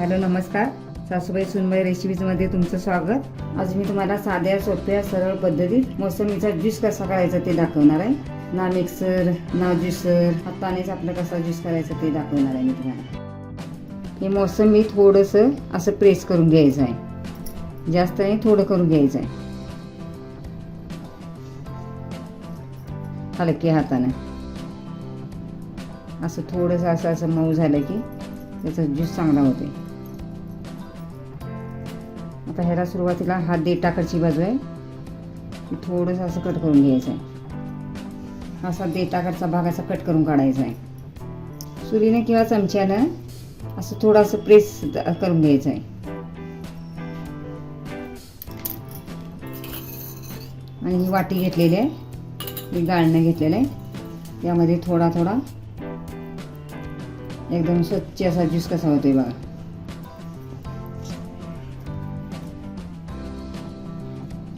Hello नमस्कार. सासूबाई सुनबाई रेसिपीजमध्ये तुमचं स्वागत. आज मी तुम्हाला साध्या सोप्या सरळ पद्धतीत मोसंबीचा ज्यूस कसा करायचा ते दाखवणार आहे. ना मिक्सर ना ज्युसर हातानेच आपलं कसा ज्यूस करायचं ते दाखवणार आहे मी तुम्हाला. हे मोसंबी थोडंसं असं प्रेस करून घ्यायचं आहे. जास्त नाही थोडं करून घ्यायचं आहे. हलकी हाताने. असं थोडंसं असं असं मऊ झालं की त्याचा ज्यूस चांगला होते आता ह्याला सुरुवातीला हा देठ टाकायची बाजू आहे ती थोडंसं असं कट करून घ्यायचं आहे असा देठ टाकायचा भाग असा कट करून काढायचा आहे सुरीनं किंवा चमच्यानं असं थोडंसं प्रेस करून घ्यायचं आहे आणि ही वाटी घेतलेली आहे. ही गाळणं घेतलेलं आहे. त्यामध्ये थोडा थोडा एकदम स्वच्छ असा ज्यूस कसा होतोय बघा.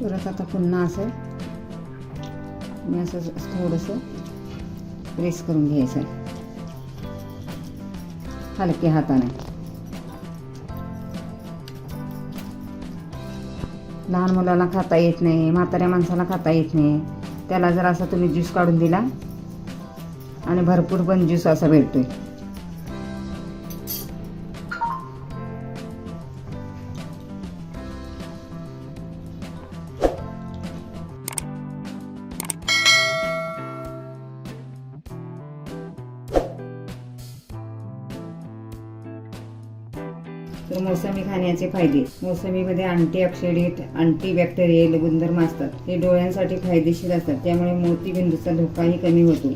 परत आता पुन्हा असं मी असं थोडंसं प्रेस करून घ्यायचं आहे. हलक्या हाताने. लहान मुलाला खाता येत नाही म्हाताऱ्या माणसाला खाता येत नाही. त्याला जर असा तुम्ही ज्यूस काढून दिला आणि भरपूर पण ज्यूस असा भेटतोय. तर मोसंबी खाण्याचे फायदे. मोसंबीमध्ये अँटी ऑक्सिडेंट अँटी बॅक्टेरियल गुणधर्म असतात हे डोळ्यांसाठी फायदेशीर असतात. त्यामुळे मोतीबिंदूचा धोकाही कमी होतो.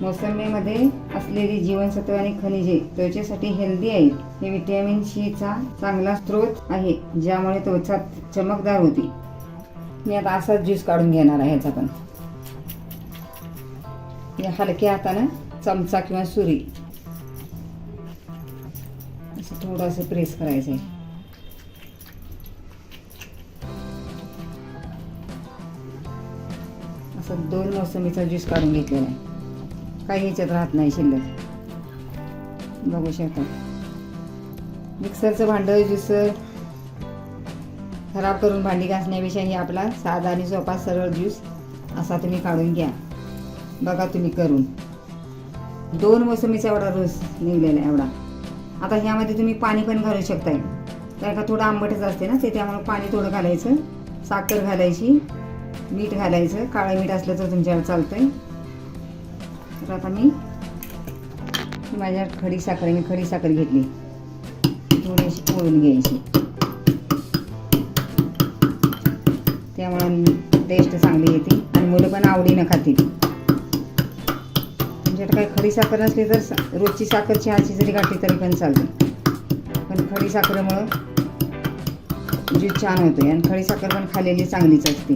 मोसंबीमध्ये असलेली जीवनसत्व आणि खनिजे त्वचेसाठी हेल्दी आहेत. हे व्हिटॅमिन सी चा चांगला स्रोत आहे ज्यामुळे त्वचा चमकदार होती. मी आता असाच ज्यूस काढून घेणार आहे ह्याचा पण. या हलक्या हातानं चमचा किंवा सुरी. थोडंसं प्रेस करायचं आहे असं दोन मोसंबीचा ज्यूस काढून घेतलेला आहे. काही ह्याच्यात राहत नाही शिल्लक. बघू शकता. मिक्सरचं भांडं ज्यूसर खराब करून भांडी घासण्यापेक्षा ही आपला साधा आणि सोपा सरळ ज्यूस असा तुम्ही काढून घ्या. बघा तुम्ही करून. दोन मोसंबीचा एवढा रस निघलेला आहे एवढा. आता ह्यामध्ये तुम्ही पाणी पण घालू शकताय. कारण का थोडं आंबटच असते ना ते त्यामुळे पाणी थोडं घालायचं. साखर घालायची मीठ घालायचं काळं मीठ असलं तर तुमच्यावर चालतंय. तर आता मी माझ्या खडी साखर मी खडी साखर घेतली. थोडीशी पोळून घ्यायची. त्यामुळे टेस्ट चांगली येते आणि मुलं पण आवडीनं खातील. तुमच्याकडे काय खडी साखर नसली तर रोजची साखर चहाची जरी गाठी तरी पण चालते. पण खडी साखरेमुळं ज्यूस म्हणजे छान होते आणि खडी साखर पण खाल्लेली चांगलीच असते.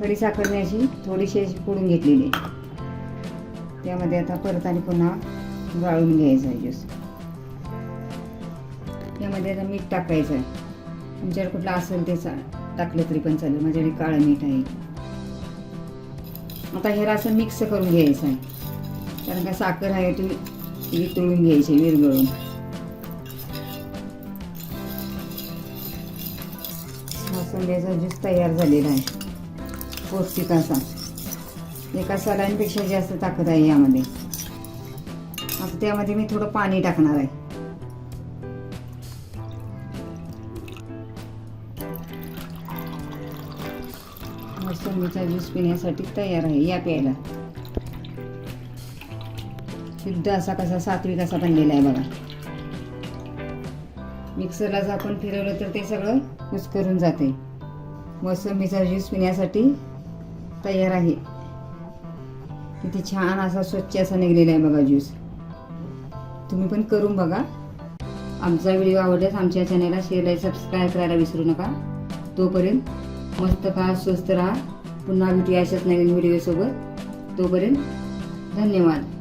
खडी साखरने अशी थोडीशी अशी फोडून घेतलेली. आहे त्यामध्ये आता परत आणि पुन्हा गाळून घ्यायचं आहे ज्यूस यामध्ये आता मीठ टाकायचं आहे. तुमच्याकडे कुठलं असेल ते टाकलं तरी पण चालेल. माझ्याकडे काळं मीठ आहे. आता हे असं मिक्स करून घ्यायचं आहे. कारण का साखर आहे ती वितळून घ्यायची विरघळून. मोसंबीचा ज्यूस तयार झालेला आहे. पौष्टिक असा. एका सलाईनपेक्षा जास्त ताकद आहे यामध्ये. आता त्यामध्ये मी थोडं पाणी टाकणार आहे. मोसंबीचा ज्यूस पिण्यासाठी तयार आहे या प्यायला. शुद्ध असा कसा सात्विक असा बनलेला आहे बघा. मिक्सरला जर आपण फिरवलं तर ते सगळं कुस्करून जाते. मोसंबीचा ज्यूस पिण्यासाठी तयार आहे. किती छान असा स्वच्छ असा निघलेला आहे बघा ज्यूस तुम्ही पण करून बघा. आमचा व्हिडिओ आवडल्यास आमच्या चॅनलला शेअर लाईक सबस्क्राईब करायला विसरू नका. तोपर्यंत मस्त खा स्वस्त राहा. पुन्हा भेटूया अशाच नवीन व्हिडिओसोबत तोपर्यंत धन्यवाद.